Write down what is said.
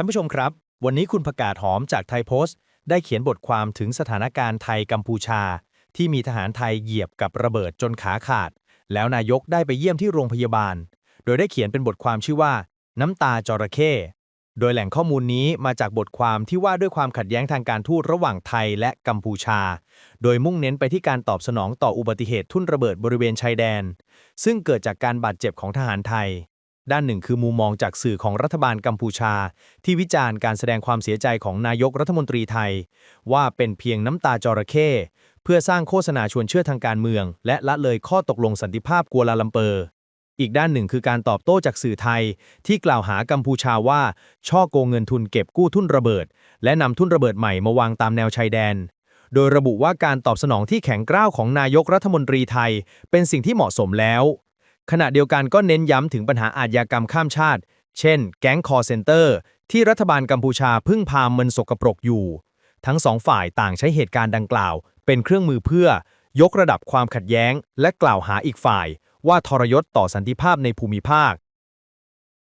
ท่านผู้ชมครับ วันนี้คุณประกาศหอมจากไทยโพสต์ ได้เขียนบทความถึงสถานการณ์ไทยกัมพูชา ที่มีทหารไทยเหยียบกับระเบิดจนขาขาด แล้วนายกได้ไปเยี่ยมที่โรงพยาบาล โดยได้เขียนเป็นบทความชื่อว่า น้ำตาจระเข้โดยแหล่งข้อมูลนี้มาจากบทความที่ว่าด้วยความขัดแย้งทางการทูตระหว่างไทยและกัมพูชา โดยมุ่งเน้นไปที่การตอบสนองต่ออุบัติเหตุทุ่นระเบิดบริเวณชายแดน ซึ่งเกิดจากการบาดเจ็บของทหารไทย ด้านหนึ่งคือมุมมองจากสื่อของรัฐบาลกัมพูชา ที่วิจารณ์การแสดงความเสียใจของนายกรัฐมนตรีไทย ว่าเป็นเพียงน้ำตาจระเข้เพื่อสร้างโฆษณาชวนเชื่อทางการเมือง และละเลยข้อตกลงสันติภาพกัวลาลัมเปอร์ อีกด้านหนึ่งคือการตอบโต้จากสื่อไทย ที่กล่าวหากัมพูชาว่าช่อโกงเงินทุนเก็บกู้ทุนระเบิด และนำทุนระเบิดใหม่มาวางตามแนวชายแดน โดยระบุว่าการตอบสนองที่แข็งกร้าวของนายกรัฐมนตรีไทย เป็นสิ่งที่เหมาะสมแล้ว ขณะเดียวกันก็เน้นย้ำถึงปัญหาอาชญากรรมข้ามชาติ เช่น แก๊งคอร์เซนเตอร์ ที่รัฐบาลกัมพูชาพึ่งพามันสกปรกอยู่ ทั้งสองฝ่ายต่างใช้เหตุการณ์ดังกล่าว เป็นเครื่องมือเพื่อ ยกระดับความขัดแย้ง และกล่าวหาอีกฝ่าย ว่าทรยศต่อสันติภาพในภูมิภาค